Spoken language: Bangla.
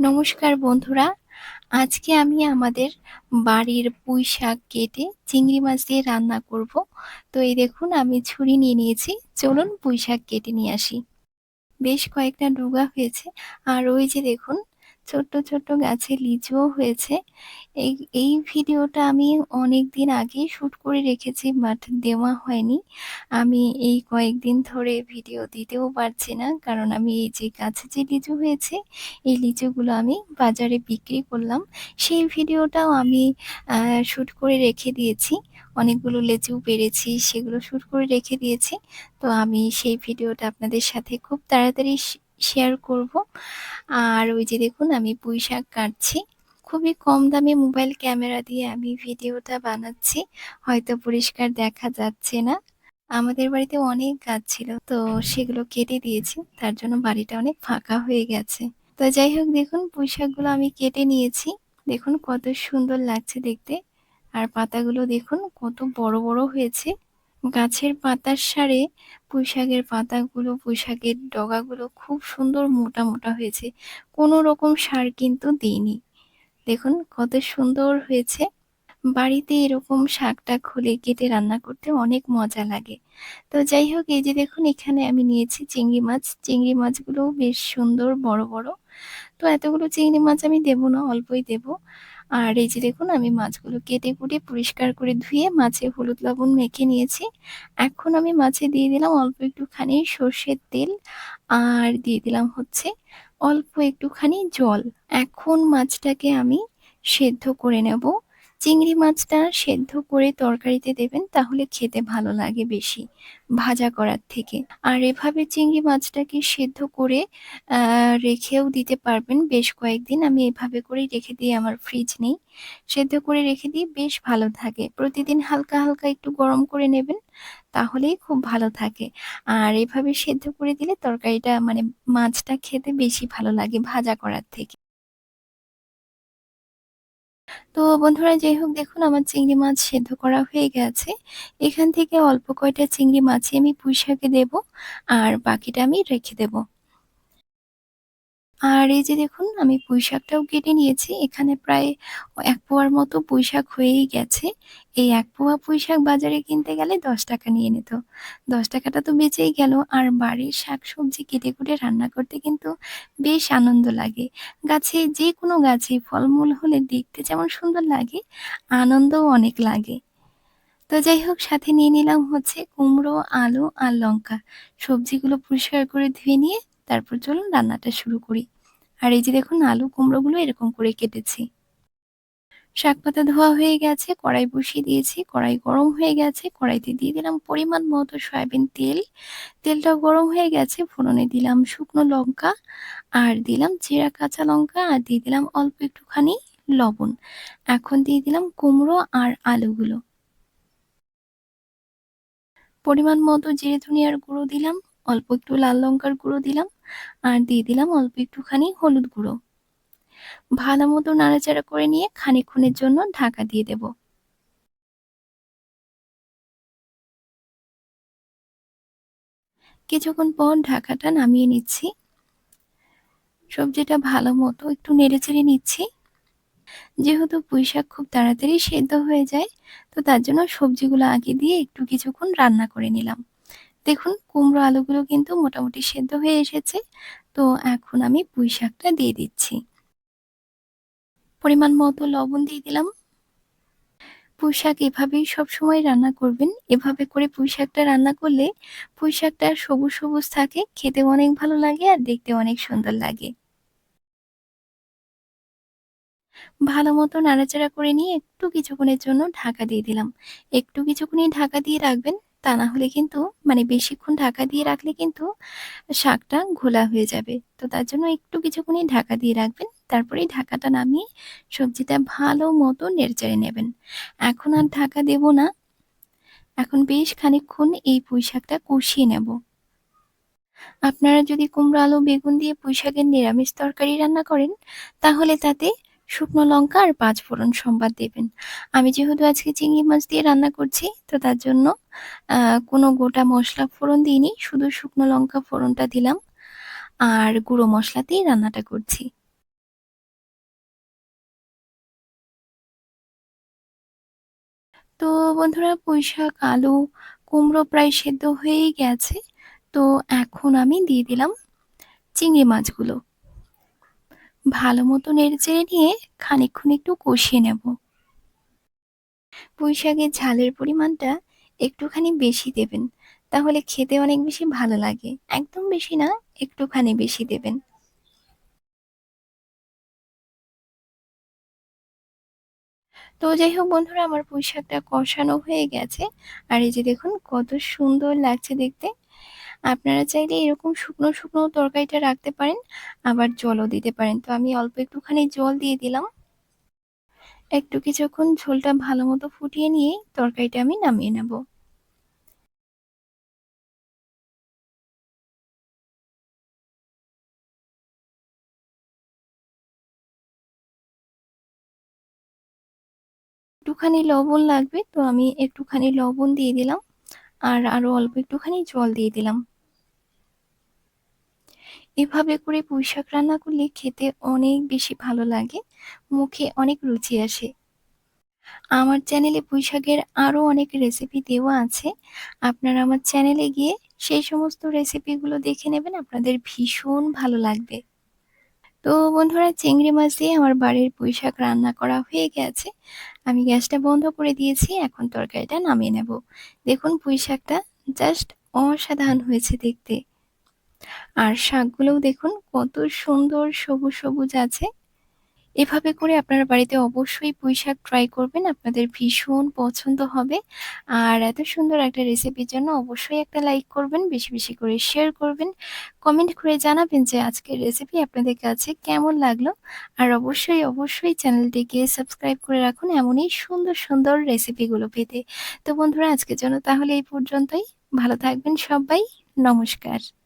নমস্কার বন্ধুরা। আজকে আমি আমাদের বাড়ির পুঁই শাক কেটে চিংড়ি মাছ দিয়ে রান্না করব। তো এই দেখুন, আমি ছুরি নিয়ে নিয়েছি। চলুন পুঁই শাক কেটে নিয়ে আসি। বেশ কয়েকটা ডুগা হয়েছে। আর ওই যে দেখুন ছোট্ট ছোট্ট গাছে লিচুও হয়েছে। এই এই ভিডিওটা আমি অনেক দিন আগেই শ্যুট করে রেখেছি বাট দেওয়া হয়নি। আমি এই কয়েকদিন ধরে ভিডিও দিতেও পারছি না কারণ আমি এই যে গাছে যে লিচু হয়েছে, এই লিচুগুলো আমি বাজারে বিক্রি করলাম। সেই ভিডিওটাও আমি শ্যুট করে রেখে দিয়েছি। অনেকগুলো লেচু পেরেছি, সেগুলো শ্যুট করে রেখে দিয়েছি। তো আমি সেই ভিডিওটা আপনাদের সাথে খুব তাড়াতাড়ি শেয়ার করব। আর ওই যে দেখুন, আমি পুঁই শাক কাটছি। খুবই কম দামে মোবাইল ক্যামেরা দিয়ে আমি ভিডিওটা বানাচ্ছি। হয়তো পরিষ্কার দেখা যাচ্ছে না। আমাদের বাড়িতে অনেক গাছ ছিল, তো সেগুলো কেটে দিয়েছি। তার জন্য বাড়িটা অনেক ফাঁকা হয়ে গেছে। তো যাই হোক, দেখুন, পুঁই শাকগুলো আমি কেটে নিয়েছি। দেখুন, কত সুন্দর লাগছে দেখতে। আর পাতাগুলো দেখুন, কত বড় বড় হয়েছে। গাছের পাতার সারে পুঁইশাকের পাতাগুলো, পুঁইশাকের ডগাগুলো খুব সুন্দর মোটা মোটা হয়েছে। কোনো রকম সার কিন্তু দিইনি। দেখুন কত সুন্দর হয়েছে। বাড়িতে এরকম শাকটা খুলে কেটে রান্না করতে অনেক মজা লাগে। তো যাই হোক, এই যে দেখুন এখানে আমি নিয়েছি চিংড়ি মাছ। চিংড়ি মাছগুলো বেশ সুন্দর বড় বড়। তো এতগুলো চিংড়ি মাছ আমি দেবো না, অল্পই দেব। আর এই যে দেখুন, আমি মাছগুলো কেটে কুটে পরিষ্কার করে ধুয়ে মাছে হলুদ লবণ মেখে নিয়েছি। এখন আমি মাছে দিয়ে দিলাম অল্প একটুখানি সর্ষের তেল আর দিয়ে দিলাম হচ্ছে অল্প একটুখানি জল। এখন মাছটাকে আমি সেদ্ধ করে নেব। চিংড়ি মাছটা সেদ্ধ করে তরকারিতে দেবেন, তাহলে খেতে ভালো লাগে বেশি ভাজা করার থেকে। আর এভাবে চিংড়ি মাছটাকে সেদ্ধ করে রেখেও দিতে পারবেন। বেশ কয়েকদিন আমি এভাবে করেই রেখে দিই, আমার ফ্রিজ নেই। সেদ্ধ করে রেখে দিই, বেশ ভালো থাকে। প্রতিদিন হালকা হালকা একটু গরম করে নেবেন, তাহলেই খুব ভালো থাকে। আর এভাবে সেদ্ধ করে দিলে তরকারিটা মানে মাছটা খেতে বেশি ভালো লাগে ভাজা করার থেকে। তো বন্ধুরা যাই হোক দেখুন আমার চিংড়ি মাছ সেদ্ধ করা হয়ে গেছে। এখান থেকে অল্প কয়টা চিংড়ি মাছই আমি পুঁই শাকে দেবো, আর বাকিটা আমি রেখে দেবো। আর এই যে দেখুন, আমি পুঁই শাকটাও কেটে নিয়েছি। এখানে প্রায় এক পোয়ার মতো পুঁই শাক হয়েই গেছে। এই এক পোয়া পুঁই শাক বাজারে কিনতে গেলে দশ টাকা নিয়ে নিত। দশ টাকাটা তো বেঁচেই গেল। আর বাড়ির শাক সবজি কেটে কুটে রান্না করতে কিন্তু বেশ আনন্দ লাগে। গাছে যে কোনো গাছে ফলমূল হলে দেখতে যেমন সুন্দর লাগে, আনন্দও অনেক লাগে। তো যাই হোক, সাথে নিয়ে নিলাম হচ্ছে কুমড়ো, আলু আর লঙ্কা। সবজিগুলো পরিষ্কার করে ধুয়ে নিয়ে তারপর চলুন রান্নাটা শুরু করি। আর এই যে দেখুন, আলু কুমড়োগুলো এরকম করে কেটেছি। শাক পাতা ধোয়া হয়ে গেছে, কড়াই বসিয়ে দিয়েছি। কড়াই গরম হয়ে গেছে, কড়াইতে দিয়ে দিলাম পরিমাণ মতো সয়াবিন তেল। তেলটা গরম হয়ে গেছে, ফোড়নে দিলাম শুকনো লঙ্কা, আর দিলাম জিরা কাঁচা লঙ্কা, আর দিয়ে দিলাম অল্প একটুখানি লবণ। এখন দিয়ে দিলাম কুমড়ো আর আলুগুলো। পরিমাণ মতো জিরে ধনিয়ার গুঁড়ো দিলাম, অল্প একটু লাল লঙ্কার গুঁড়ো দিলাম আর দিয়ে দিলাম অল্প একটুখানি হলুদ গুঁড়ো। ভালো মতো নাড়াচাড়া করে নিয়ে খানিক্ষণের জন্য ঢাকা দিয়ে দেব। কিছুক্ষণ পর ঢাকাটা নামিয়ে নিচ্ছি। সবজিটা ভালো মতো একটু নেড়ে চেড়ে নিচ্ছি। যেহেতু পুঁই শাক খুব তাড়াতাড়ি সেদ্ধ হয়ে যায়, তো তার জন্য সবজিগুলো আগে দিয়ে একটু কিছুক্ষণ রান্না করে নিলাম। দেখুন, কুমড়ো আলুগুলো কিন্তু মোটামুটি সেদ্ধ হয়ে এসেছে। তো এখন আমি পুঁই শাকটা দিয়ে দিচ্ছি। পরিমাণ মতো লবণ দিয়ে দিলাম। পুঁই শাক এভাবেই সবসময় রান্না করবেন। এভাবে করে পুঁই শাকটা রান্না করলে পুঁই শাকটা সবুজ সবুজ থাকে খেতে অনেক ভালো লাগে আর দেখতে অনেক সুন্দর লাগে। ভালো মতো নাড়াচাড়া করে নিয়ে একটু কিছুক্ষণের জন্য ঢাকা দিয়ে দিলাম। একটু কিছুক্ষণই ঢাকা দিয়ে রাখবেন। তা না হলে কিন্তু মানে বেশিক্ষণ ঢাকা দিয়ে রাখলে কিন্তু শাকটা ঘোলা হয়ে যাবে। তো তার জন্য একটু কিছুক্ষণই ঢাকা দিয়ে রাখবেন। তারপরেই ঢাকাটা নামিয়ে সবজিটা ভালো মতো নেড়েচেড়ে নেবেন। এখন আর ঢাকা দেব না। এখন বেশ খানিক্ষণ এই পুঁই শাকটা কষিয়ে নেব। আপনারা যদি কুমড়ো আলু, বেগুন দিয়ে পুঁই শাকের নিরামিষ তরকারি রান্না করেন, তাহলে তাতে শুকনো লঙ্কা আর পাঁচ ফোড়ন সম্বাদ দেবেন। আমি যেহেতু আজকে চিংড়ি মাছ দিয়ে রান্না করছি, তো তার জন্য কোনো গোটা মশলা ফোড়ন দিইনি, শুধু শুকনো লঙ্কা ফোড়নটা দিলাম আর গুঁড়ো মশলা দিয়ে রান্নাটা করছি। তো বন্ধুরা পুঁই শাক আলু, কুমড়ো প্রায় সেদ্ধ হয়েই গেছে, তো এখন আমি দিয়ে দিলাম চিংড়ি মাছগুলো। ভালো মতো নেড়েচেড়ে নিয়ে খানিকক্ষণ একটু কষিয়ে নেব। পুঁইশাকের ঝালের পরিমাণটা একটুখানি বেশি দেবেন। তাহলে খেতে অনেক বেশি ভালো লাগে। একদম বেশি না, একটুখানি বেশি দেবেন। তো যাই হোক বন্ধুরা আমার পুঁইশাকটা কষানো হয়ে গেছে। আর এই যে দেখুন কত সুন্দর লাগছে দেখতে। আপনারা চাইলে এরকম শুকনো, শুকনো তরকারিটা রাখতে পারেন, আবার জলও দিতে পারেন। তো আমি অল্প একটুখানি জল দিয়ে দিলাম। একটু কিছুক্ষণ ঝোলটা ভালো মতো ফুটিয়ে নিয়ে তরকারিটা আমি নামিয়ে নেব। একটুখানি লবণ লাগবে তো আমি একটুখানি লবণ দিয়ে দিলাম আর আরও অল্প একটুখানি জল দিয়ে দিলাম এভাবে করে পুঁইশাক রান্না করলে খেতে অনেক বেশি ভালো লাগে। মুখে অনেক রুচি আসে। আমার চ্যানেলে পুঁইশাকের আরও অনেক রেসিপি দেওয়া আছে। আপনারা আমার চ্যানেলে গিয়ে সেই সমস্ত রেসিপিগুলো দেখে নেবেন, আপনাদের ভীষণ ভালো লাগবে। তো বন্ধুরা, চিংড়ি মাছ দিয়ে আমার বাড়ির পুঁইশাক রান্না করা হয়ে গেছে। আমি গ্যাসটা বন্ধ করে দিয়েছি, এখন তরকারিটা নামিয়ে নেব। দেখুন পুঁইশাকটা জাস্ট অসাধারণ হয়েছে দেখতে। আর শাকগুলোও দেখুন, কত সুন্দর সবুজ সবুজ আছে। এভাবে করে আপনার বাড়িতে অবশ্যই পুঁই শাক ট্রাই করবেন, আপনাদের ভীষণ পছন্দ হবে। আর এত সুন্দর একটা রেসিপির জন্য অবশ্যই একটা লাইক করবেন, বেশি বেশি করে শেয়ার করবেন। কমেন্ট করে জানাবেন যে আজকের রেসিপি আপনাদের কাছে কেমন লাগল। আর অবশ্যই অবশ্যই চ্যানেলটিকে সাবস্ক্রাইব করে রাখুন এমনই সুন্দর সুন্দর রেসিপিগুলো পেতে। তো বন্ধুরা, আজকের জন্য তাহলে এই পর্যন্তই। ভালো থাকবেন সবাই। নমস্কার।